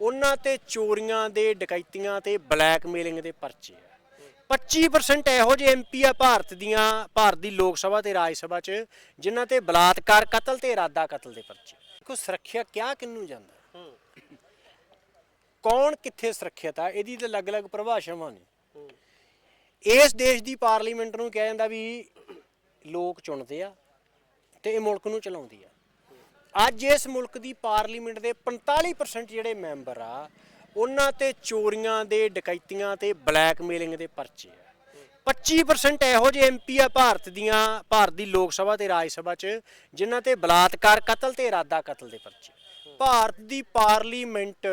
ਉਹਨਾਂ ਤੇ ਚੋਰੀਆਂ ਦੇ ਡਕੈਤੀਆਂ ਤੇ ਬਲੈਕਮੇਲਿੰਗ ਦੇ ਪਰਚੇ ਆ। 25% ਇਹੋ ਜਿਹੇ ਐਮਪੀ ਆ ਭਾਰਤ ਦੀਆਂ ਭਾਰਤ ਦੀ ਲੋਕ ਸਭਾ ਤੇ ਰਾਜ ਸਭਾ 'ਚ ਜਿਨ੍ਹਾਂ ਤੇ ਬਲਾਤਕਾਰ ਕਤਲ ਤੇ ਇਰਾਦਾ ਕਤਲ ਦੇ ਪਰਚੇ। ਕੋ ਸੁਰੱਖਿਆ ਕਿਆ ਕਿੰਨੂੰ ਜਾਂਦਾ? ਕੌਣ ਕਿੱਥੇ ਸੁਰੱਖਿਅਤ ਆ? ਇਹਦੀ ਤਾਂ ਅਲੱਗ-ਅਲੱਗ ਪਰਿਭਾਸ਼ਾਵਾਂ ਨੇ। ਇਸ ਦੇਸ਼ ਦੀ ਪਾਰਲੀਮੈਂਟ ਨੂੰ ਕਿਹਾ ਜਾਂਦਾ ਵੀ ਲੋਕ ਚੁਣਦੇ ਆ ਤੇ ਇਹ ਮੁਲਕ ਨੂੰ ਚਲਾਉਂਦੀ ਆ। ਅੱਜ ਇਸ ਮੁਲਕ ਦੀ ਪਾਰਲੀਮੈਂਟ ਦੇ 45% ਜਿਹੜੇ ਮੈਂਬਰ ਆ, ਉਹਨਾਂ ਤੇ ਚੋਰੀਆਂ ਦੇ, ਡਕੈਤੀਆਂ ਤੇ ਬਲੈਕਮੇਲਿੰਗ ਦੇ ਪਰਚੇ ਆ। 25% ਇਹੋ ਜਿਹੇ ਐਮਪੀ ਆ ਭਾਰਤ ਦੀਆਂ, ਭਾਰਤ ਦੀ ਲੋਕ ਸਭਾ ਤੇ ਰਾਜ ਸਭਾ 'ਚ, ਜਿਨ੍ਹਾਂ ਤੇ ਬਲਾਤਕਾਰ ਕਤਲ ਤੇ ਇਰਾਦਾ ਕਤਲ ਦੇ ਪਰਚੇ। ਭਾਰਤ ਦੀ ਪਾਰਲੀਮੈਂਟ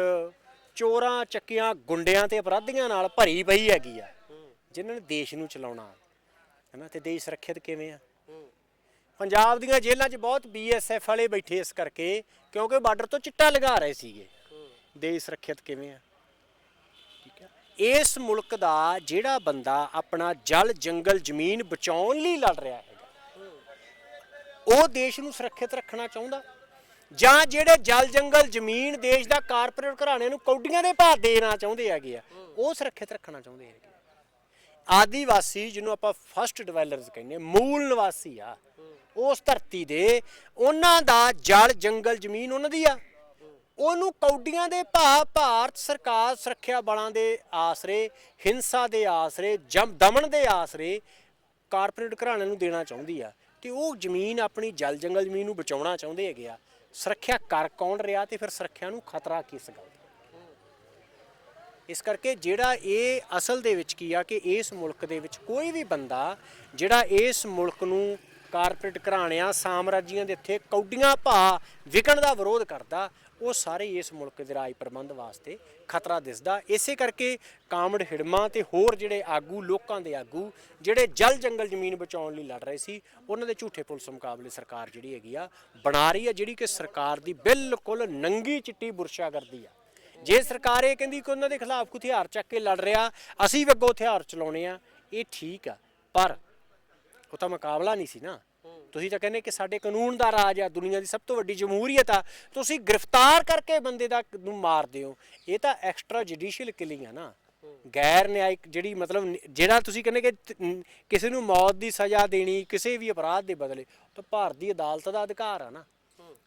ਚੋਰਾਂ, ਚੱਕਿਆਂ, ਗੁੰਡਿਆਂ ਤੇ ਅਪਰਾਧੀਆਂ ਨਾਲ ਭਰੀ ਪਈ ਹੈਗੀ ਆ, ਜਿਨ੍ਹਾਂ ਨੇ ਦੇਸ਼ ਨੂੰ ਚਲਾਉਣਾ। ਹੈ ਨਾ ਤੇ ਦੇਸ਼ ਸੁਰੱਖਿਅਤ ਕਿਵੇਂ ਆ? ਪੰਜਾਬ ਦੀਆਂ ਜੇਲ੍ਹਾਂ 'ਚ ਬਹੁਤ ਬੀਐਸਐਫ ਵਾਲੇ ਬੈਠੇ ਇਸ ਕਰਕੇ, ਕਿਉਂਕਿ ਬਾਰਡਰ ਤੋਂ ਚਿੱਟਾ ਲਗਾ ਰਹੇ ਸੀਗੇ। ਦੇਸ਼ ਸੁਰੱਖਿਅਤ ਕਿਵੇਂ ਆ? ਠੀਕ ਹੈ ਇਸ ਮੁਲਕ ਦਾ ਜਿਹੜਾ ਬੰਦਾ ਆਪਣਾ ਜਲ ਜੰਗਲ ਜ਼ਮੀਨ ਬਚਾਉਣ ਲਈ ਲੜ ਰਿਹਾ ਹੈਗਾ, ਉਹ ਦੇਸ਼ ਨੂੰ ਸੁਰੱਖਿਅਤ ਰੱਖਣਾ ਚਾਹੁੰਦਾ। ਜਾਂ ਜਿਹੜੇ ਜਲ ਜੰਗਲ ਜ਼ਮੀਨ ਦੇਸ਼ ਦਾ ਕਾਰਪੋਰੇਟ ਘਰਾਣੇ ਨੂੰ ਕੌਡੀਆਂ ਦੇ ਭਾਅ ਦੇਣਾ ਚਾਹੁੰਦੇ ਹੈਗੇ ਆ, ਉਹ ਸੁਰੱਖਿਅਤ ਰੱਖਣਾ ਚਾਹੁੰਦੇ ਹੈਗੇ। ਆਦੀਵਾਸੀ ਜਿਹਨੂੰ ਆਪਾਂ ਫਸਟ ਡਿਵੈਲਰਸ ਕਹਿੰਦੇ ਮੂਲ ਨਿਵਾਸੀ ਆ, ਉਸ ਧਰਤੀ ਦੇ, ਉਹਨਾਂ ਦਾ ਜਲ, ਜੰਗਲ, ਜ਼ਮੀਨ ਉਹਨਾਂ ਦੀ ਆ। ਉਹਨੂੰ ਕੌਡੀਆਂ ਦੇ ਭਾਅ, ਭਾਰਤ ਸਰਕਾਰ ਸੁਰੱਖਿਆ ਬਲਾਂ ਦੇ ਆਸਰੇ, ਹਿੰਸਾ ਦੇ ਆਸਰੇ, ਜਮ, ਦਮਨ ਦੇ ਆਸਰੇ ਕਾਰਪੋਰੇਟ ਘਰਾਣਿਆਂ ਨੂੰ ਦੇਣਾ ਚਾਹੁੰਦੀ ਆ ਤੇ ਉਹ ਜ਼ਮੀਨ ਆਪਣੀ ਜਲ, ਜੰਗਲ ਜ਼ਮੀਨ ਨੂੰ ਬਚਾਉਣਾ ਚਾਹੁੰਦੇ ਹੈਗੇ ਆ। ਸੁਰੱਖਿਆ ਕਰ ਕੌਣ ਰਿਹਾ ਤੇ ਫਿਰ ਸੁਰੱਖਿਆ ਨੂੰ ਖਤਰਾ ਕਿਸ ਗੱਲ ਇਸ ਕਰਕੇ ਜਿਹੜਾ ਇਹ ਅਸਲ ਦੇ ਵਿੱਚ ਕੀ ਆ ਕਿ ਇਸ ਮੁਲਕ ਦੇ ਵਿੱਚ ਕੋਈ ਵੀ ਬੰਦਾ ਜਿਹੜਾ ਇਸ ਮੁਲਕ ਨੂੰ ਕਾਰਪੋਰੇਟ ਘਰਾਣਿਆਂ, ਸਾਮਰਾਜੀਆਂ ਦੇ ਇੱਥੇ ਕੌਡੀਆਂ ਭਾ ਵਿਕਣ ਦਾ ਵਿਰੋਧ ਕਰਦਾ, ਉਹ ਸਾਰੇ ਇਸ ਮੁਲਕ ਦੇ ਰਾਜ ਪ੍ਰਬੰਧ ਵਾਸਤੇ ਖਤਰਾ ਦਿਸਦਾ। ਇਸੇ ਕਰਕੇ ਕਾਮੜ ਹਿੜਮਾ ਤੇ ਹੋਰ ਜਿਹੜੇ ਆਗੂ, ਲੋਕਾਂ ਦੇ ਆਗੂ, ਜਿਹੜੇ ਜਲ ਜੰਗਲ ਜ਼ਮੀਨ ਬਚਾਉਣ ਲਈ ਲੜ ਰਹੇ ਸੀ, ਉਹਨਾਂ ਦੇ ਝੂਠੇ ਪੁਲਿਸ ਮੁਕਾਬਲੇ ਸਰਕਾਰ ਜਿਹੜੀ ਹੈਗੀ ਆ, ਬਣਾ ਰਹੀ ਆ, ਜਿਹੜੀ ਕਿ ਸਰਕਾਰ ਦੀ ਬਿਲਕੁਲ ਨੰਗੀ ਚਿੱਟੀ ਬੁਰਸ਼ਾਗਰਦੀ ਆ। ਜੇ ਸਰਕਾਰ ਇਹ ਕਹਿੰਦੀ ਕਿ ਉਹਨਾਂ ਦੇ ਖਿਲਾਫ ਕੋਈ ਹਥਿਆਰ ਚੱਕ ਕੇ ਲੜ ਰਿਹਾ, ਅਸੀਂ ਵੀ ਅੱਗੋਂ ਹਥਿਆਰ ਚਲਾਉਣੇ ਆ, ਇਹ ਠੀਕ ਆ, ਪਰ ਉਹ ਤਾਂ ਮੁਕਾਬਲਾ ਨਹੀਂ ਸੀ ਨਾ। ਤੁਸੀਂ ਤਾਂ ਕਹਿੰਦੇ ਕਿ ਸਾਡੇ ਕਾਨੂੰਨ ਦਾ ਰਾਜ ਆ, ਦੁਨੀਆ ਦੀ ਸਭ ਤੋਂ ਵੱਡੀ ਜਮਹੂਰੀਅਤ ਆ, ਤੁਸੀਂ ਗ੍ਰਿਫਤਾਰ ਕਰਕੇ ਬੰਦੇ ਦਾ ਨੂੰ ਮਾਰਦੇ ਹੋ ਇਹ ਤਾਂ ਐਕਸਟਰਾ ਜੁਡੀਸ਼ੀਅਲ ਕਿਲਿੰਗ ਆ ਨਾ। ਗੈਰ ਨਿਆਇਕ ਜਿਹੜੀ ਮਤਲਬ ਜਿਹੜਾ ਤੁਸੀਂ ਕਹਿੰਦੇ ਕਿ ਕਿਸੇ ਨੂੰ ਮੌਤ ਦੀ ਸਜ਼ਾ ਦੇਣੀ, ਕਿਸੇ ਵੀ ਅਪਰਾਧ ਦੇ ਬਦਲੇ ਤਾਂ ਭਾਰਤ ਦੀ ਅਦਾਲਤ ਦਾ ਅਧਿਕਾਰ ਆ ਨਾ।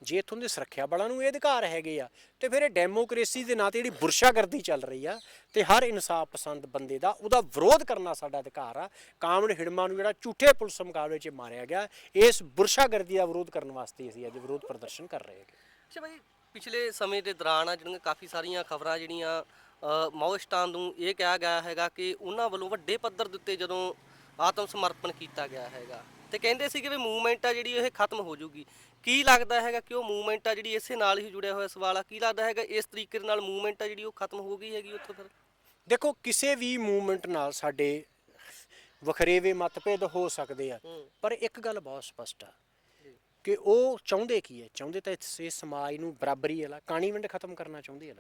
ਜੇ ਇਥੋਂ ਦੇ ਸੁਰੱਖਿਆ ਬਲਾਂ ਨੂੰ ਇਹ ਅਧਿਕਾਰ ਹੈਗੇ ਆ ਤੇ ਫਿਰ ਇਹ ਡੈਮੋਕ੍ਰੇਸੀ ਦੇ ਨਾਂ ਤੇ ਜਿਹੜੀ ਬੁਰਸ਼ਾਗਰਦੀ ਚੱਲ ਰਹੀ ਆ ਤੇ ਹਰ ਇਨਸਾਫ ਪਸੰਦ ਬੰਦੇ ਦਾ ਉਹਦਾ ਵਿਰੋਧ ਕਰਨਾ ਸਾਡਾ ਅਧਿਕਾਰ ਆ। ਕਾਮੜ ਹਿੜਮਾ ਨੂੰ ਜਿਹੜਾ ਝੂਠੇ ਪੁਲਿਸ ਮੁਕਾਬਲੇ 'ਚ ਮਾਰਿਆ ਗਿਆ ਇਸ ਬੁਰਸ਼ਾਗਰਦੀ ਦਾ ਵਿਰੋਧ ਕਰਨ ਵਾਸਤੇ ਅਸੀਂ ਅੱਜ ਵਿਰੋਧ ਪ੍ਰਦਰਸ਼ਨ ਕਰ ਰਹੇ ਹਾਂ ਅੱਛਾ ਭਾਈ ਪਿਛਲੇ ਸਮੇਂ ਦੇ ਦੌਰਾਨ ਆ ਜਿਹੜੀਆਂ ਕਾਫੀ ਸਾਰੀਆਂ ਖਬਰਾਂ ਜਿਹੜੀਆਂ ਅ, ਮਾਓਇਸਟਾਂ ਨੂੰ ਇਹ ਕਿਹਾ ਗਿਆ ਹੈਗਾ ਕਿ ਉਹਨਾਂ ਵੱਲੋਂ ਵੱਡੇ ਪੱਧਰ ਦੇ ਉੱਤੇ ਜਦੋਂ ਆਤਮ ਸਮਰਪਣ ਕੀਤਾ ਗਿਆ ਹੈਗਾ ਤੇ ਕਹਿੰਦੇ ਸੀ ਕਿ ਵੀ ਮੂਵਮੈਂਟ ਆ ਜਿਹੜੀ ਇਹ ਖਤਮ ਹੋ ਜਾਊਗੀ। ਕੀ ਲੱਗਦਾ ਹੈਗਾ ਕਿ ਉਹ ਮੂਵਮੈਂਟ ਆ ਜਿਹੜੀ ਇਸੇ ਨਾਲ ਹੀ ਜੁੜਿਆ ਹੋਇਆ ਸਵਾਲ ਆ? ਕੀ ਲੱਗਦਾ ਹੈਗਾ ਇਸ ਤਰੀਕੇ ਦੇ ਨਾਲ ਮੂਵਮੈਂਟ ਆ ਜਿਹੜੀ ਉਹ ਖਤਮ ਹੋ ਗਈ ਹੈਗੀ ਉੱਥੋਂ ਫਿਰ? ਦੇਖੋ ਕਿਸੇ ਵੀ ਮੂਵਮੈਂਟ ਨਾਲ ਸਾਡੇ ਵਖਰੇਵੇ ਮਤਭੇਦ ਹੋ ਸਕਦੇ ਆ। ਪਰ ਇੱਕ ਗੱਲ ਬਹੁਤ ਸਪਸ਼ਟ ਆ ਕਿ ਉਹ ਚਾਹੁੰਦੇ ਕੀ ਹੈ ਚਾਹੁੰਦੇ ਤਾਂ ਇਸ ਸਮਾਜ ਨੂੰ ਬਰਾਬਰੀ ਵਾਲਾ ਕਾਣੀ ਵੰਡ ਖਤਮ ਕਰਨਾ ਚਾਹੁੰਦੇ ਆ।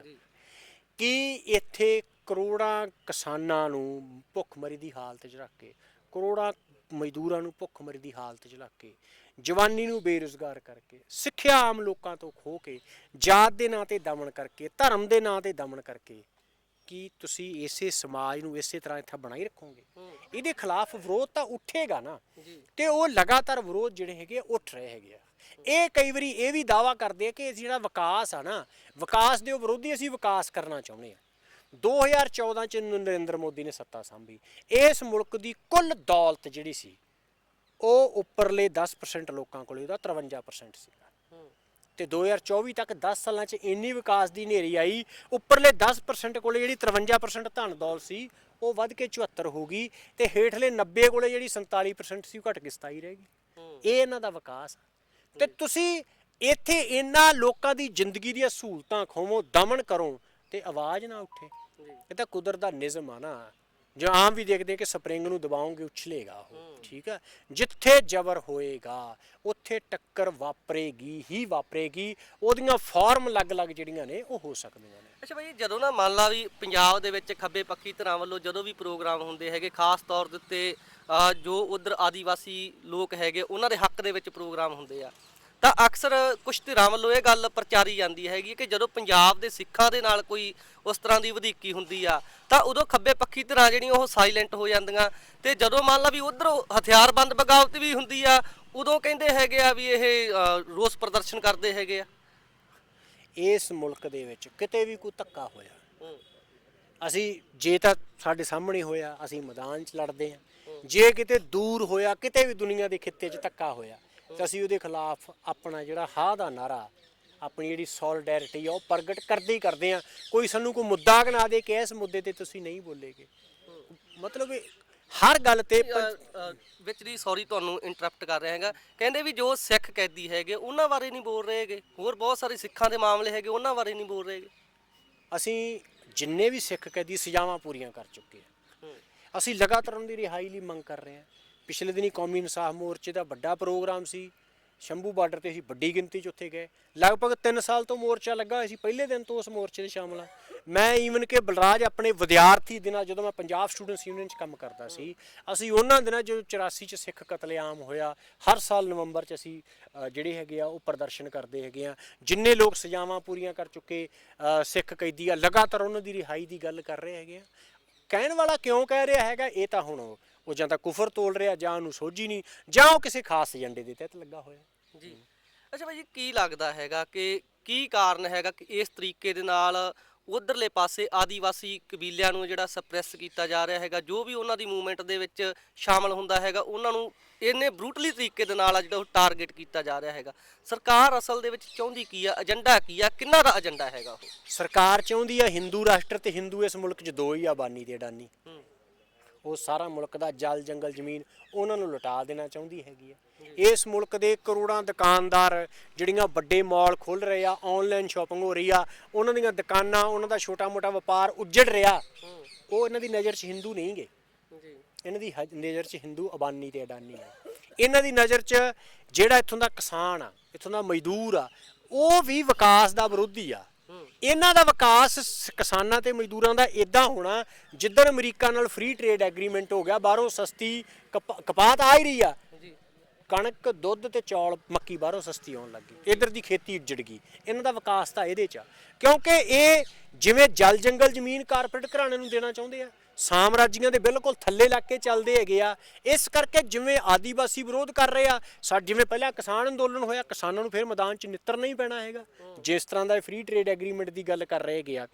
ਕਿ ਇੱਥੇ ਕਰੋੜਾਂ ਕਿਸਾਨਾਂ ਨੂੰ ਭੁੱਖਮਰੀ ਦੀ ਹਾਲਤ 'ਚ ਰੱਖ ਕੇ ਕਰੋੜਾਂ ਮਜ਼ਦੂਰਾਂ ਨੂੰ ਭੁੱਖਮਰੀ ਦੀ ਹਾਲਤ 'ਚ ਰੱਖ ਕੇ ਜਵਾਨੀ ਨੂੰ ਬੇਰੁਜ਼ਗਾਰ ਕਰਕੇ ਸਿੱਖਿਆ ਆਮ ਲੋਕਾਂ ਤੋਂ ਖੋ ਕੇ ਜਾਤ ਦੇ ਨਾਂ ਤੇ ਦਮਨ ਕਰਕੇ ਧਰਮ ਦੇ ਨਾਂ ਤੇ ਦਮਨ ਕਰਕੇ ਕੀ ਤੁਸੀਂ ਇਸੇ ਸਮਾਜ ਨੂੰ ਇਸੇ ਤਰ੍ਹਾਂ ਇੱਥੇ ਬਣਾਈ ਰੱਖੋਗੇ। ਇਹਦੇ ਖਿਲਾਫ ਵਿਰੋਧ ਤਾਂ ਉੱਠੇਗਾ ਨਾ। ਤੇ ਉਹ ਲਗਾਤਾਰ ਵਿਰੋਧ ਜਿਹੜੇ ਹੈਗੇ ਉੱਠ ਰਹੇ ਹੈਗੇ ਆ। ਇਹ ਕਈ ਵਾਰੀ ਇਹ ਵੀ ਦਾਵਾ ਕਰਦੇ ਆ ਕਿ ਜਿਹੜਾ ਵਿਕਾਸ ਆ ਨਾ ਵਿਕਾਸ ਦੇ ਵਿਰੋਧੀ ਅਸੀਂ ਵਿਕਾਸ ਕਰਨਾ ਚਾਹੁੰਦੇ ਆ। 2014 ਚ ਨਰਿੰਦਰ ਮੋਦੀ ਨੇ ਸੱਤਾ ਸੰਭੀ। ਇਸ ਮੁਲਕ ਦੀ ਕੁੱਲ ਦੌਲਤ ਜਿਹੜੀ ਸੀ ਉਹ ਉੱਪਰਲੇ 10% ਲੋਕਾਂ ਕੋਲੇ ਉਹਦਾ 53% ਸੀਗਾ। ਤੇ 2024 ਤੱਕ 10 ਸਾਲਾਂ 'ਚ ਇੰਨੀ ਵਿਕਾਸ ਦੀ ਹਨੇਰੀ ਆਈ ਉੱਪਰਲੇ 10% ਕੋਲੇ ਜਿਹੜੀ 53% ਧਨ ਦੌਲਤ ਸੀ ਉਹ ਵੱਧ ਕੇ 74 ਹੋ ਗਈ ਤੇ ਹੇਠਲੇ 90 ਕੋਲੇ ਜਿਹੜੀ 47% ਸੀ ਉਹ ਘਟ ਕੇ 27 ਰਹਿ ਗਈ। ਇਹ ਇਹਨਾਂ ਦਾ ਵਿਕਾਸ। ਤੇ ਤੁਸੀਂ ਇੱਥੇ ਇਹਨਾਂ ਲੋਕਾਂ ਦੀ ਜ਼ਿੰਦਗੀ ਦੀਆਂ ਸਹੂਲਤਾਂ ਖੋਵੋ ਦਮਨ ਕਰੋ ਤੇ ਆਵਾਜ਼ ਨਾ ਉੱਠੇ। ਇਹ ਤਾਂ ਕੁਦਰਤ ਦਾ ਨਿਜ਼ਮ ਆ ਨਾ। ਜੋ ਆਮ ਵੀ ਦੇਖਦੇ ਕਿ ਸਪਰਿੰਗ ਨੂੰ ਦਬਾਓਗੇ ਉਛਲੇਗਾ ਉਹ ਠੀਕ ਹੈ ਜਿੱਥੇ ਜ਼ਬਰ ਹੋਏਗਾ ਉੱਥੇ ਟੱਕਰ ਵਾਪਰੇਗੀ ਹੀ ਵਾਪਰੇਗੀ। ਉਹਦੀਆਂ ਫਾਰਮ ਅਲੱਗ-ਅਲੱਗ ਜਿਹੜੀਆਂ ਨੇ ਉਹ ਹੋ ਸਕਦੀਆਂ ਨੇ। ਅੱਛਾ ਭਾਈ ਜਦੋਂ ਨਾ ਮੰਨ ਲਾ ਵੀ ਪੰਜਾਬ ਦੇ ਵਿੱਚ ਖੱਬੇ ਪੱਖੀ ਧਿਰਾਂ ਵੱਲੋਂ ਜਦੋਂ ਵੀ ਪ੍ਰੋਗਰਾਮ ਹੁੰਦੇ ਹੈਗੇ ਖਾਸ ਤੌਰ ਦੇ ਉੱਤੇ ਜੋ ਉਧਰ ਆਦੀਵਾਸੀ ਲੋਕ ਹੈਗੇ ਉਹਨਾਂ ਦੇ ਹੱਕ ਦੇ ਵਿੱਚ ਪ੍ਰੋਗਰਾਮ ਹੁੰਦੇ ਆ। ਤਾਂ ਅਕਸਰ ਕੁਝ ਧਿਰਾਂ ਵੱਲੋਂ ਇਹ ਗੱਲ ਪ੍ਰਚਾਰੀ ਜਾਂਦੀ ਹੈਗੀ ਕਿ ਜਦੋਂ ਪੰਜਾਬ ਦੇ ਸਿੱਖਾਂ ਦੇ ਨਾਲ ਕੋਈ ਉਸ ਤਰ੍ਹਾਂ ਦੀ ਵਧੀਕੀ ਹੁੰਦੀ ਆ ਤਾਂ ਉਦੋਂ ਖੱਬੇ ਪੱਖੀ ਧਿਰਾਂ ਜਿਹੜੀਆਂ ਉਹ ਸਾਇਲੈਂਟ ਹੋ ਜਾਂਦੀਆਂ। ਤੇ ਜਦੋਂ ਮੰਨ ਲਾ ਵੀ ਉਧਰ ਹਥਿਆਰਬੰਦ ਬਗਾਵਤ ਵੀ ਹੁੰਦੀ ਆ ਉਦੋਂ ਕਹਿੰਦੇ ਹੈਗੇ ਆ ਵੀ ਇਹ ਰੋਸ ਪ੍ਰਦਰਸ਼ਨ ਕਰਦੇ ਹੈਗੇ ਆ। ਇਸ ਮੁਲਕ ਦੇ ਵਿੱਚ ਕਿਤੇ ਵੀ ਕੋਈ ਧੱਕਾ ਹੋਇਆ ਅਸੀਂ ਜੇ ਤਾਂ ਸਾਡੇ ਸਾਹਮਣੇ ਹੋਇਆ ਅਸੀਂ ਮੈਦਾਨ 'ਚ ਲੜਦੇ ਹਾਂ। ਜੇ ਕਿਤੇ ਦੂਰ ਹੋਇਆ ਕਿਤੇ ਵੀ ਦੁਨੀਆ ਦੇ ਖਿੱਤੇ 'ਚ ਧੱਕਾ ਹੋਇਆ ਤਾਂ ਅਸੀਂ ਉਹਦੇ ਖਿਲਾਫ ਆਪਣਾ ਜਿਹੜਾ ਹਾਂ ਦਾ ਨਾਰਾ ਆਪਣੀ ਜਿਹੜੀ ਸੋਲਿਡੈਰਿਟੀ ਆ ਉਹ ਪ੍ਰਗਟ ਕਰਦੇ ਹੀ ਕਰਦੇ ਆ ਕੋਈ ਸਾਨੂੰ ਕੋਈ ਮੁੱਦਾ ਗਨਾ ਦੇ ਕਿ ਇਸ ਮੁੱਦੇ ਤੇ ਤੁਸੀਂ ਨਹੀਂ ਬੋਲੇਗੇ। ਮਤਲਬ ਹਰ ਗੱਲ ਤੇ ਵਿੱਚ ਦੀ ਸੌਰੀ ਤੁਹਾਨੂੰ ਇੰਟਰਰਪਟ ਕਰ ਰਿਹਾ ਹੈਗਾ। ਕਹਿੰਦੇ ਵੀ ਜੋ ਸਿੱਖ ਕੈਦੀ ਹੈਗੇ ਉਹਨਾਂ ਬਾਰੇ ਨਹੀਂ ਬੋਲ ਰਹੇ ਹੈਗੇ। ਹੋਰ ਬਹੁਤ ਸਾਰੇ ਸਿੱਖਾਂ ਦੇ ਮਾਮਲੇ ਹੈਗੇ ਉਹਨਾਂ ਬਾਰੇ ਨਹੀਂ ਬੋਲ ਰਹੇ ਹੈਗੇ। ਅਸੀਂ ਜਿੰਨੇ ਵੀ ਸਿੱਖ ਕੈਦੀ ਸਜ਼ਾਵਾਂ ਪੂਰੀਆਂ ਕਰ ਚੁੱਕੇ ਆ ਅਸੀਂ ਲਗਾਤਾਰ ਉਹਨਾਂ ਦੀ ਰਿਹਾਈ ਲਈ ਮੰਗ ਕਰ ਰਹੇ ਹਾਂ। ਪਿਛਲੇ ਦਿਨੀ ਕੌਮੀ ਇਨਸਾਫ ਮੋਰਚੇ ਦਾ ਵੱਡਾ ਪ੍ਰੋਗਰਾਮ ਸੀ, ਸ਼ੰਭੂ ਬਾਰਡਰ ਤੇ ਅਸੀਂ ਵੱਡੀ ਗਿਣਤੀ 'ਚ ਉੱਥੇ ਗਏ। ਲਗਭਗ 3 ਸਾਲ ਤੋਂ ਮੋਰਚਾ ਲੱਗਾ ਹੋਇਆ ਸੀ, ਪਹਿਲੇ ਦਿਨ ਤੋਂ ਉਸ ਮੋਰਚੇ 'ਚ ਸ਼ਾਮਲ ਆ ਮੈਂ ਈਵਨ ਕਿ ਬਲਰਾਜ ਆਪਣੇ ਵਿਦਿਆਰਥੀ ਦਿਨਾਂ ਜਦੋਂ ਮੈਂ ਪੰਜਾਬ ਸਟੂਡੈਂਟਸ ਯੂਨੀਅਨ 'ਚ ਕੰਮ ਕਰਦਾ ਸੀ, ਅਸੀਂ ਉਹਨਾਂ ਦਿਨਾਂ ਜਦੋਂ 84 'ਚ ਸਿੱਖ ਕਤਲੇਆਮ ਹੋਇਆ, ਹਰ ਸਾਲ ਨਵੰਬਰ 'ਚ ਅਸੀਂ ਜਿਹੜੇ ਹੈਗੇ ਆ ਉਹ ਪ੍ਰਦਰਸ਼ਨ ਕਰਦੇ ਹੈਗੇ ਆ। ਜਿੰਨੇ ਲੋਕ ਸਜ਼ਾਵਾਂ ਪੂਰੀਆਂ ਕਰ ਚੁੱਕੇ ਸਿੱਖ ਕੈਦੀ ਆ, ਲਗਾਤਾਰ ਉਹਨਾਂ ਦੀ ਰਿਹਾਈ ਦੀ ਗੱਲ ਕਰ ਰਹੇ ਹੈਗੇ ਆ। ਕਹਿਣ ਵਾਲਾ ਕਿਉਂ ਕਹਿ ਰਿਹਾ ਹੈਗਾ, ਇਹ ਤਾਂ ਹੁਣ ਉਹ- ਜਾਂ ਤਾਂ ਕੁਫਰ ਤੋਲ ਰਿਹਾ ਜਾਂ ਉਹਨੂੰ ਸੋਝੀ ਨਹੀਂ ਜਾਂ ਉਹ ਕਿਸੇ ਖਾਸ ਏਜੰਡੇ ਦੇ ਤਹਿਤ ਲੱਗਾ ਹੋਇਆ। ਜੀ। ਅੱਛਾ ਭਾਈ ਜੀ ਕੀ ਲੱਗਦਾ ਹੈਗਾ ਕਿ ਕੀ ਕਾਰਨ ਹੈਗਾ ਕਿ ਇਸ ਤਰੀਕੇ ਦੇ ਨਾਲ ਉਧਰਲੇ ਪਾਸੇ ਆਦੀਵਾਸੀ ਕਬੀਲਿਆਂ ਨੂੰ ਜਿਹੜਾ ਸਪਰੈਸ ਕੀਤਾ ਜਾ ਰਿਹਾ ਹੈਗਾ ਜੋ ਵੀ ਉਹਨਾਂ ਦੀ ਮੂਵਮੈਂਟ ਦੇ ਵਿੱਚ ਸ਼ਾਮਲ ਹੁੰਦਾ ਹੈਗਾ ਉਹਨਾਂ ਨੂੰ ਇੰਨੇ ਬਰੂਟਲੀ ਤਰੀਕੇ ਦੇ ਨਾਲ ਆ ਜਿਹੜਾ ਉਹ ਟਾਰਗੇਟ ਕੀਤਾ ਜਾ ਰਿਹਾ ਹੈਗਾ। ਸਰਕਾਰ ਅਸਲ ਦੇ ਵਿੱਚ ਚਾਹੁੰਦੀ ਕੀ ਆ? ਏਜੰਡਾ ਕੀ ਆ? ਕਿੰਨਾ ਦਾ ਏਜੰਡਾ ਹੈਗਾ ਉਹ? ਸਰਕਾਰ ਚਾਹੁੰਦੀ ਆ ਹਿੰਦੂ ਰਾਸ਼ਟਰ ਤੇ ਹਿੰਦੂ ਇਸ ਮੁਲਕ 'ਚ ਦੋ ਹੀ ਆ ਬਾਨੀ ਤੇ ਅਡਾਨੀ। ਉਹ ਸਾਰਾ ਮੁਲਕ ਦਾ ਜਲ ਜੰਗਲ ਜ਼ਮੀਨ ਉਹਨਾਂ ਨੂੰ ਲੁਟਾ ਦੇਣਾ ਚਾਹੁੰਦੀ ਹੈਗੀ ਆ ਇਸ ਮੁਲਕ ਦੇ ਕਰੋੜਾਂ ਦੁਕਾਨਦਾਰ ਜਿਹੜੀਆਂ ਵੱਡੇ ਮਾਲ ਖੁੱਲ ਰਹੇ ਆ ਆਨਲਾਈਨ ਸ਼ਾਪਿੰਗ ਹੋ ਰਹੀ ਆ ਉਹਨਾਂ ਦੀਆਂ ਦੁਕਾਨਾਂ ਉਹਨਾਂ ਦਾ ਛੋਟਾ-ਮੋਟਾ ਵਪਾਰ ਉੱਜੜ ਰਿਹਾ। ਉਹ ਇਹਨਾਂ ਦੀ ਨਜ਼ਰ 'ਚ ਹਿੰਦੂ ਨਹੀਂਗੇ ਜੀ। ਇਹਨਾਂ ਦੀ ਨਜ਼ਰ 'ਚ ਹਿੰਦੂ ਅਬਾਨੀ ਤੇ ਅਡਾਨੀ ਆ। ਇਹਨਾਂ ਦੀ ਨਜ਼ਰ 'ਚ ਜਿਹੜਾ ਇੱਥੋਂ ਦਾ ਕਿਸਾਨ ਆ ਇੱਥੋਂ ਦਾ ਮਜ਼ਦੂਰ ਆ ਉਹ ਵੀ ਵਿਕਾਸ ਦਾ ਵਿਰੋਧੀ ਆ। ਇਹਨਾਂ ਦਾ ਵਿਕਾਸ ਕਿਸਾਨਾਂ ਤੇ ਮਜ਼ਦੂਰਾਂ ਦਾ ਇਦਾਂ ਹੋਣਾ ਜਿੱਦਣ ਅਮਰੀਕਾ ਨਾਲ ਫ੍ਰੀ ਟ੍ਰੇਡ ਐਗਰੀਮੈਂਟ ਹੋ ਗਿਆ ਬਾਹਰੋਂ ਸਸਤੀ ਕਪਾ- ਕਪਾਤ ਆ ਹੀ ਰਹੀ ਆ। ਕਣਕ ਦੁੱਧ ਤੇ ਚੌਲ ਮੱਕੀ ਬਾਹਰੋਂ ਸਸਤੀ ਆਉਣ ਲੱਗੀ ਇਧਰ ਦੀ ਖੇਤੀ ਉੱਜੜ ਗਈ। ਇਹਨਾਂ ਦਾ ਵਿਕਾਸ ਤਾਂ ਇਹਦੇ 'ਚ ਆ। ਕਿਉਂਕਿ ਇਹ ਜਿਵੇਂ ਜਲ ਜੰਗਲ ਜ਼ਮੀਨ ਕਾਰਪੋਰੇਟ ਘਰਾਣੇ ਨੂੰ ਦੇਣਾ ਚਾਹੁੰਦੇ ਆ ਸਾਮਰਾਜੀਆਂ ਦੇ ਬਿਲਕੁਲ ਥੱਲੇ ਲੱਗ ਕੇ ਚੱਲਦੇ ਹੈਗੇ ਆ। ਇਸ ਕਰਕੇ ਜਿਵੇਂ ਆਦੀਵਾਸੀ ਵਿਰੋਧ ਕਰ ਰਹੇ ਆ ਸਾ ਜਿਵੇਂ ਪਹਿਲਾਂ ਕਿਸਾਨ ਅੰਦੋਲਨ ਹੋਇਆ ਕਿਸਾਨਾਂ ਨੂੰ ਫਿਰ ਮੈਦਾਨ 'ਚ ਨਿੱਤਰਨਾ ਹੀ ਪੈਣਾ ਹੈਗਾ। ਜਿਸ ਤਰ੍ਹਾਂ ਦਾ ਫ੍ਰੀ ਟ੍ਰੇਡ ਐਗਰੀਮੈਂਟ ਦੀ ਗੱਲ ਕਰ ਰਹੇ ਹੈਗੇ ਆ।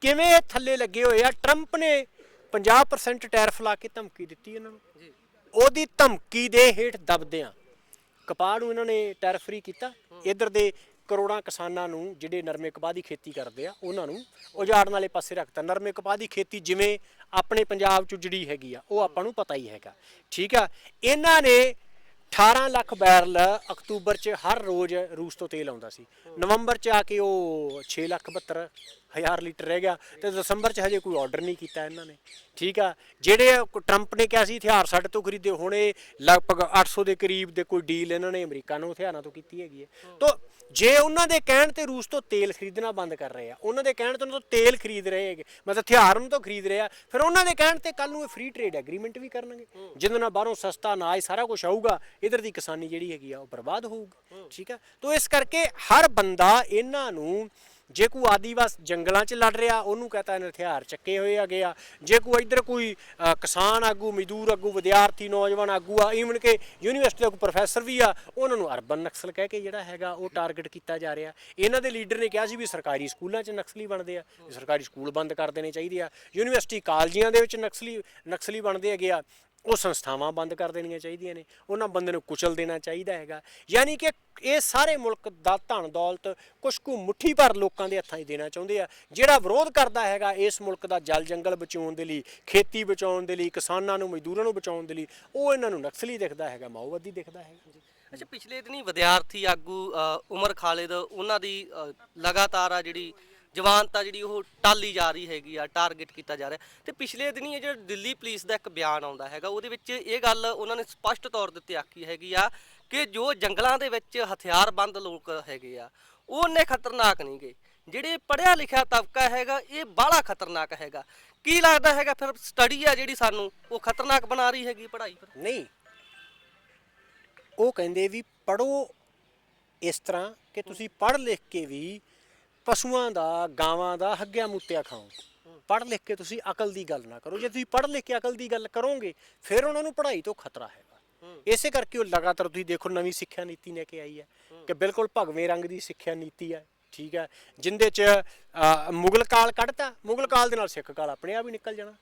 ਕਿਵੇਂ ਇਹ ਥੱਲੇ ਲੱਗੇ ਹੋਏ ਆ? ਟਰੰਪ ਨੇ 50% ਟੈਰਿਫ ਲਾ ਕੇ ਧਮਕੀ ਦਿੱਤੀ ਇਹਨਾਂ ਨੂੰ। ਜੀ। ਉਹਦੀ ਧਮਕੀ ਦੇ ਹੇਠ ਦਬਦਿਆਂ। ਕਪਾਹ ਨੂੰ ਇਹਨਾਂ ਨੇ ਟੈਰਿਫ ਫਰੀ ਕੀਤਾ। ਇਧਰ ਦੇ ਕਰੋੜਾਂ ਕਿਸਾਨਾਂ ਨੂੰ ਜਿਹੜੇ ਨਰਮੇ ਕਪਾਹ ਦੀ ਖੇਤੀ ਕਰਦੇ ਆ, ਉਹਨਾਂ ਨੂੰ ਉਜਾੜਨ ਵਾਲੇ ਪਾਸੇ ਰੱਖਤਾ। ਨਰਮੇ ਕਪਾਹ ਦੀ ਖੇਤੀ ਜਿਵੇਂ ਆਪਣੇ ਪੰਜਾਬ ਚ ਜਿਹੜੀ ਹੈਗੀ ਆ, ਉਹ ਆਪਾਂ ਨੂੰ ਪਤਾ ਹੀ ਹੈਗਾ। ਠੀਕ ਆ? ਇਹਨਾਂ ਨੇ 18 ਲੱਖ ਬੈਰਲ ਅਕਤੂਬਰ ਚ ਹਰ ਰੋਜ਼ ਰੂਸ ਤੋਂ ਤੇਲ ਆਉਂਦਾ ਸੀ। ਨਵੰਬਰ ਚ ਆ ਕੇ ਉਹ 6 ਲੱਖ 72 ਹਜ਼ਾਰ ਲੀਟਰ ਰਹਿ ਗਿਆ ਤੇ ਦਸੰਬਰ ਚ ਹਜੇ ਕੋਈ ਆਰਡਰ ਨਹੀਂ ਕੀਤਾ ਇਹਨਾਂ ਨੇ। ਠੀਕ ਆ? ਜਿਹੜੇ ਟਰੰਪ ਨੇ ਕਿਹਾ ਸੀ ਹਥਿਆਰ ਸਾਡੇ ਤੋਂ ਖਰੀਦੇ, ਹੁਣ ਇਹ ਲਗਭਗ 800 ਦੇ ਕਰੀਬ ਦੇ ਕੋਈ ਡੀਲ ਇਹਨਾਂ ਨੇ ਅਮਰੀਕਾ ਨੂੰ ਹਥਿਆਰਾਂ ਤੋਂ ਕੀਤੀ ਹੈਗੀ ਹੈ। ਤੋਂ ਜੇ ਉਹਨਾਂ ਦੇ ਕਹਿਣ ਤੇ ਰੂਸ ਤੋਂ ਤੇਲ ਖਰੀਦਣਾ ਬੰਦ ਕਰ ਰਹੇ ਆ, ਉਹਨਾਂ ਦੇ ਕਹਿਣ ਤੇ ਉਹਨਾਂ ਤੋਂ ਤੇਲ ਖਰੀਦ ਰਹੇ ਹੈਗੇ, ਮਤਲਬ ਹਥਿਆਰ ਉਹਨਾਂ ਤੋਂ ਖਰੀਦ ਰਹੇ ਆ, ਫਿਰ ਉਹਨਾਂ ਦੇ ਕਹਿਣ ਤੇ ਕੱਲ ਨੂੰ ਇਹ ਫ੍ਰੀ ਟ੍ਰੇਡ ਐਗਰੀਮੈਂਟ ਵੀ ਕਰਨਗੇ, ਜਿਹਦੇ ਨਾਲ ਬਾਹਰੋਂ ਸਸਤਾ ਅਨਾਜ ਸਾਰਾ ਕੁਝ ਆਊਗਾ, ਇਧਰ ਦੀ ਕਿਸਾਨੀ ਜਿਹੜੀ ਹੈਗੀ ਆ ਉਹ ਬਰਬਾਦ ਹੋਊਗੀ। ਠੀਕ ਆ? ਤੋਂ ਇਸ ਕਰਕੇ ਹਰ ਬੰਦਾ ਇਹਨਾਂ ਨੂੰ ਜੇ ਕੋਈ ਆਦੀਵਾਸ ਜੰਗਲਾਂ 'ਚ ਲੜ ਰਿਹਾ, ਉਹਨੂੰ ਕਹਤਾ ਇਹਨੇ ਹਥਿਆਰ ਚੱਕੇ ਹੋਏ ਹੈਗੇ ਆ। ਜੇ ਕੋਈ ਇੱਧਰ ਕੋਈ ਕਿਸਾਨ ਆਗੂ, ਮਜ਼ਦੂਰ ਆਗੂ, ਵਿਦਿਆਰਥੀ, ਨੌਜਵਾਨ ਆਗੂ ਆ ਈਵਨ ਕਿ ਯੂਨੀਵਰਸਿਟੀ ਦਾ ਕੋਈ ਪ੍ਰੋਫੈਸਰ ਵੀ ਆ, ਉਹਨਾਂ ਨੂੰ ਅਰਬਨ ਨਕਸਲ ਕਹਿ ਕੇ ਜਿਹੜਾ ਹੈਗਾ ਉਹ ਟਾਰਗੇਟ ਕੀਤਾ ਜਾ ਰਿਹਾ। ਇਹਨਾਂ ਦੇ ਲੀਡਰ ਨੇ ਕਿਹਾ ਸੀ ਵੀ ਸਰਕਾਰੀ ਸਕੂਲਾਂ 'ਚ ਨਕਸਲੀ ਬਣਦੇ ਆ। ਸਰਕਾਰੀ ਸਕੂਲ ਬੰਦ ਕਰ ਦੇਣੇ ਚਾਹੀਦੇ ਆ। ਯੂਨੀਵਰਸਿਟੀ ਕਾਲਜੀਆਂ ਦੇ ਵਿੱਚ ਨਕਸਲੀ ਨਕਸਲੀ ਬਣਦੇ ਹੈਗੇ ਆ। ਉਹ ਸੰਸਥਾਵਾਂ ਬੰਦ ਕਰ ਦੇਣੀਆਂ ਚਾਹੀਦੀਆਂ ਨੇ, ਉਹਨਾਂ ਬੰਦੇ ਨੂੰ ਕੁਚਲ ਦੇਣਾ ਚਾਹੀਦਾ ਹੈਗਾ। ਯਾਨੀ ਕਿ ਇਹ ਸਾਰੇ ਮੁਲਕ ਦਾ ਧਨ ਦੌਲਤ ਕੁਛ ਕੁ ਮੁੱਠੀ ਭਰ ਲੋਕਾਂ ਦੇ ਹੱਥਾਂ 'ਚ ਦੇਣਾ ਚਾਹੁੰਦੇ ਆ। ਜਿਹੜਾ ਵਿਰੋਧ ਕਰਦਾ ਹੈਗਾ ਇਸ ਮੁਲਕ ਦਾ ਜਲ ਜੰਗਲ ਬਚਾਉਣ ਦੇ ਲਈ, ਖੇਤੀ ਬਚਾਉਣ ਦੇ ਲਈ, ਕਿਸਾਨਾਂ ਨੂੰ, ਮਜ਼ਦੂਰਾਂ ਨੂੰ ਬਚਾਉਣ ਦੇ ਲਈ, ਉਹ ਇਹਨਾਂ ਨੂੰ ਨਕਸਲੀ ਦਿਖਦਾ ਹੈਗਾ, ਮਾਓਵਾਦੀ ਦਿਖਦਾ ਹੈਗਾ। ਅੱਛਾ, ਪਿਛਲੇ ਦਿਨੀ ਵਿਦਿਆਰਥੀ ਆਗੂ ਉਮਰ ਖਾਲਿਦ, ਉਹਨਾਂ ਦੀ ਲਗਾਤਾਰ ਆ ਜਿਹੜੀ ਜਵਾਨਤਾ ਜਿਹੜੀ ਉਹ ਟਾਲੀ ਜਾ ਰਹੀ ਹੈਗੀ ਆ ਟਾਰਗੇਟ ਕੀਤਾ ਜਾ ਰਿਹਾ। ਤੇ ਪਿਛਲੇ ਦਿਨੀ ਇਹ ਜਿਹੜਾ ਦਿੱਲੀ ਪੁਲਿਸ ਦਾ ਇੱਕ ਬਿਆਨ ਆਉਂਦਾ ਹੈਗਾ, ਉਹਦੇ ਵਿੱਚ ਇਹ ਗੱਲ ਉਹਨਾਂ ਨੇ ਸਪਸ਼ਟ ਤੌਰ ਦੇ ਉੱਤੇ ਆਖੀ ਹੈਗੀ ਆ ਕਿ ਜੋ ਜੰਗਲਾਂ ਦੇ ਵਿੱਚ ਹਥਿਆਰਬੰਦ ਲੋਕ ਹੈਗੇ ਆ ਉਹ ਉਹਨੇ ਖਤਰਨਾਕ ਨਹੀਂ ਗਏ। ਜਿਹੜੇ ਪੜਿਆ ਲਿਖਿਆ ਤਬਕਾ ਹੈਗਾ, ਇਹ ਬਾਹਲਾ ਖਤਰਨਾਕ ਹੈਗਾ। ਕੀ ਲੱਗਦਾ ਹੈਗਾ ਫਿਰ ਸਟੱਡੀ ਆ ਜਿਹੜੀ ਸਾਨੂੰ, ਉਹ ਖਤਰਨਾਕ ਬਣਾ ਰਹੀ ਹੈਗੀ ਪੜ੍ਹਾਈ ਫਿਰ? ਨਹੀਂ। ਉਹ ਕਹਿੰਦੇ ਵੀ ਪੜੋ ਇਸ ਤਰ੍ਹਾਂ ਕਿ ਤੁਸੀਂ ਪੜ੍ਹ ਲਿਖ ਕੇ ਵੀ ਪਸ਼ੂਆਂ ਦਾ ਗਾਵਾਂ ਦਾ ਹੱਗਿਆ ਮੁੱਤਿਆ ਖਾਓ। ਪੜ੍ਹ ਲਿਖ ਕੇ ਤੁਸੀਂ ਅਕਲ ਦੀ ਗੱਲ ਨਾ ਕਰੋ। ਜੇ ਤੁਸੀਂ ਪੜ੍ਹ ਲਿਖ ਕੇ ਅਕਲ ਦੀ ਗੱਲ ਕਰੋਗੇ ਫਿਰ ਉਹਨਾਂ ਨੂੰ ਪੜ੍ਹਾਈ ਤੋਂ ਖਤਰਾ ਹੈਗਾ। ਇਸੇ ਕਰਕੇ ਉਹ ਲਗਾਤਾਰ ਤੁਸੀਂ ਦੇਖੋ ਨਵੀਂ ਸਿੱਖਿਆ ਨੀਤੀ ਲੈ ਕੇ ਆਈ ਹੈ ਕਿ ਬਿਲਕੁਲ ਭਗਵੇਂ ਰੰਗ ਦੀ ਸਿੱਖਿਆ ਨੀਤੀ ਹੈ ਠੀਕ ਹੈ। ਜਿੰਦੇ ਚ ਮੁਗਲ ਕਾਲ ਕੱਢਤਾ ਮੁਗਲ ਕਾਲ ਦੇ ਨਾਲ ਸਿੱਖ ਕਾਲ ਆਪਣੇ ਆਪ ਹੀ ਨਿਕਲ ਜਾਣਾ।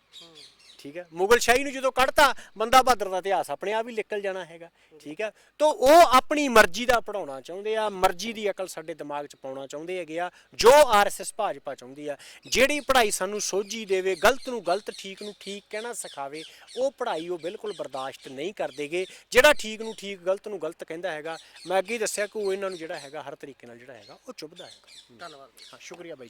ਠੀਕ ਹੈ? ਮੁਗਲ ਸ਼ਾਹੀ ਨੂੰ ਜਦੋਂ ਕੱਢਤਾ ਬੰਦਾ ਬਹਾਦਰ ਦਾ ਇਤਿਹਾਸ ਆਪਣੇ ਆਪ ਹੀ ਨਿਕਲ ਜਾਣਾ ਹੈਗਾ ਠੀਕ ਹੈ? ਤਾਂ ਉਹ ਆਪਣੀ ਮਰਜ਼ੀ ਦਾ ਪੜਾਉਣਾ ਚਾਹੁੰਦੇ ਆ ਮਰਜ਼ੀ ਦੀ ਅਕਲ ਸਾਡੇ ਦਿਮਾਗ 'ਚ ਪਾਉਣਾ ਚਾਹੁੰਦੇ ਹੈਗੇ ਆ ਜੋ ਆਰਐਸਐਸ ਭਾਜਪਾ ਚਾਹੁੰਦੀ ਆ ਜਿਹੜੀ ਪੜ੍ਹਾਈ ਸਾਨੂੰ ਸੋਝੀ ਦੇਵੇ ਗਲਤ ਨੂੰ ਗਲਤ ਠੀਕ ਨੂੰ ਠੀਕ ਕਹਿਣਾ ਸਿਖਾਵੇ ਉਹ ਪੜ੍ਹਾਈ ਉਹ ਬਿਲਕੁਲ ਬਰਦਾਸ਼ਤ ਨਹੀਂ ਕਰਦੇਗੇ ਜਿਹੜਾ ਠੀਕ ਨੂੰ ਠੀਕ ਗਲਤ ਨੂੰ ਗਲਤ ਕਹਿੰਦਾ ਹੈਗਾ ਮੈਂ ਅੱਗੇ ਦੱਸਿਆ ਕਿ ਉਹ ਇਹਨਾਂ ਨੂੰ ਜਿਹੜਾ ਹੈਗਾ ਹਰ ਤਰੀਕੇ ਨਾਲ ਜਿਹੜਾ ਹੈਗਾ ਉਹ ਚੁੱਭਦਾ ਹੈਗਾ। ਧੰਨਵਾਦ। ਹਾਂ ਸ਼ੁਕਰੀਆ ਬਾਈ